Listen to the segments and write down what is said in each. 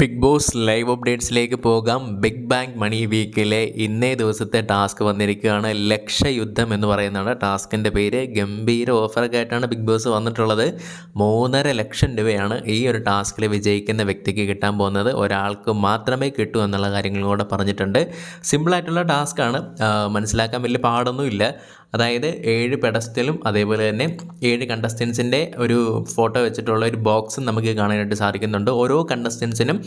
Big boss live അപ്ഡേറ്റ്സിലേക്ക് പോകാം. Big bank മണി വീക്കിലെ ഇന്നേ ദിവസത്തെ ടാസ്ക് വന്നിരിക്കുകയാണ്. ലക്ഷയുദ്ധം എന്ന് പറയുന്നതാണ് ടാസ്കിന്റെ പേര്. ഗംഭീര ഓഫറൊക്കെ ആയിട്ടാണ് ബിഗ് ബോസ് വന്നിട്ടുള്ളത്. മൂന്നര ലക്ഷം രൂപയാണ് ഈ ഒരു ടാസ്കിൽ വിജയിക്കുന്ന വ്യക്തിക്ക് കിട്ടാൻ പോകുന്നത്. ഒരാൾക്ക് മാത്രമേ കിട്ടൂ എന്നുള്ള കാര്യങ്ങളും കൂടെ പറഞ്ഞിട്ടുണ്ട്. സിമ്പിളായിട്ടുള്ള ടാസ്ക്കാണ് മനസ്സിലാക്കാൻ വലിയ പാടൊന്നുമില്ല. അതായത് ഏഴ് പെഡസ്റ്റലും അതേപോലെ തന്നെ ഏഴ് കണ്ടസ്റ്റൻസിന്റെ ഒരു ഫോട്ടോ വെച്ചിട്ടുള്ള ഒരു ബോക്സും നമുക്ക് കാണാനായിട്ട് സാധിക്കുന്നുണ്ട്. ഓരോ കണ്ടസ്റ്റൻസിനും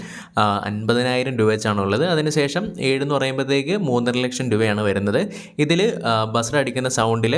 അൻപതിനായിരം രൂപ വെച്ചാണുള്ളത് അതിനുശേഷം ഏഴ് എന്ന് പറയുമ്പോഴത്തേക്ക് മൂന്നര ലക്ഷം രൂപയാണ് വരുന്നത്. ഇതിൽ ബസർ അടിക്കുന്ന സൗണ്ടിൽ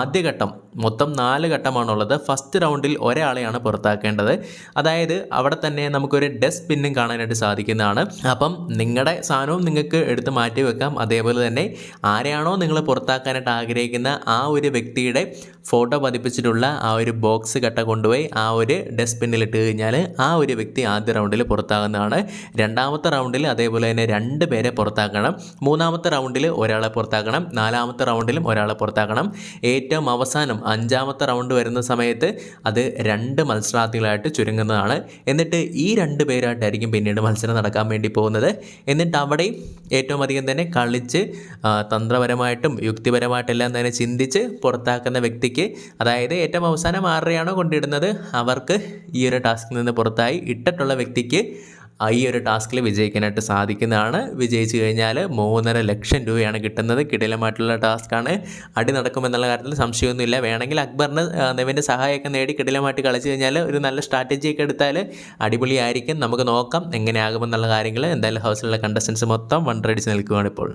ആദ്യഘട്ടം മൊത്തം നാല് ഘട്ടമാണുള്ളത്. ഫസ്റ്റ് റൗണ്ടിൽ ഒരാളെയാണ് പുറത്താക്കേണ്ടത്. അതായത് അവിടെ തന്നെ നമുക്കൊരു ഡെസ്ക് പിന്നും കാണാനായിട്ട് സാധിക്കുന്നതാണ്. അപ്പം നിങ്ങളുടെ സാധനവും നിങ്ങൾക്ക് എടുത്ത് മാറ്റി വെക്കാം. അതേപോലെ തന്നെ ആരെയാണോ നിങ്ങൾ പുറത്താക്കാനായിട്ട് ആഗ്രഹിക്കുന്ന ആ ഒരു വ്യക്തിയുടെ ഫോട്ടോ പതിപ്പിച്ചിട്ടുള്ള ആ ഒരു ബോക്സ് കട്ട കൊണ്ടുപോയി ആ ഒരു ഡെസ്ക് പിന്നിലിട്ട് കഴിഞ്ഞാൽ ആ ഒരു വ്യക്തി ആദ്യ റൗണ്ടിൽ പുറത്താകുന്നതാണ്. രണ്ടാമത്തെ റൗണ്ടിൽ അതേപോലെ തന്നെ രണ്ട് പേരെ പുറത്താക്കണം. മൂന്നാമത്തെ റൗണ്ടിൽ ഒരാളെ പുറത്താക്കണം. നാലാമത്തെ റൗണ്ടിലും ഒരാളെ പുറത്താക്കണം. ഏറ്റവും അവസാനം അഞ്ചാമത്തെ റൗണ്ട് വരുന്ന സമയത്ത് അത് രണ്ട് മത്സരാർത്ഥികളായിട്ട് ചുരുങ്ങുന്നതാണ്. എന്നിട്ട് ഈ രണ്ട് പേരായിട്ടായിരിക്കും പിന്നീട് മത്സരം നടക്കാൻ വേണ്ടി പോകുന്നത്. എന്നിട്ട് അവിടെയും ഏറ്റവും അധികം തന്നെ കളിച്ച് തന്ത്രപരമായിട്ടും യുക്തിപരമായിട്ടെല്ലാം തന്നെ ചിന്തിച്ച് പുറത്താക്കുന്ന വ്യക്തിക്ക് അതായത് ഏറ്റവും അവസാനം ആരുടെയാണോ കൊണ്ടിടുന്നത് അവർക്ക് ഈ ഒരു ടാസ്കിൽ നിന്ന് പുറത്തായി ഇട്ടിട്ടുള്ള വ്യക്തിക്ക് ഈ ഒരു ടാസ്കിൽ വിജയിക്കാനായിട്ട് സാധിക്കുന്നതാണ്. വിജയിച്ചു കഴിഞ്ഞാൽ മൂന്നര ലക്ഷം രൂപയാണ് കിട്ടുന്നത്. കിടിലമായിട്ടുള്ള ടാസ്ക്കാണ്. അടി നടക്കുമെന്നുള്ള കാര്യത്തിൽ സംശയമൊന്നുമില്ല. വേണമെങ്കിൽ അക്ബറിന് നെവിന്റെ സഹായമൊക്കെ നേടി കിടിലമായിട്ട് കളിച്ചു കഴിഞ്ഞാൽ ഒരു നല്ല സ്ട്രാറ്റജിയൊക്കെ എടുത്താൽ അടിപൊളിയായിരിക്കും. നമുക്ക് നോക്കാം എങ്ങനെയാകുമെന്നുള്ള കാര്യങ്ങൾ. എന്തായാലും ഹൗസിലുള്ള കണ്ടസ്റ്റൻസ് മൊത്തം വണ്ടടിച്ച് നിൽക്കുകയാണ് ഇപ്പോൾ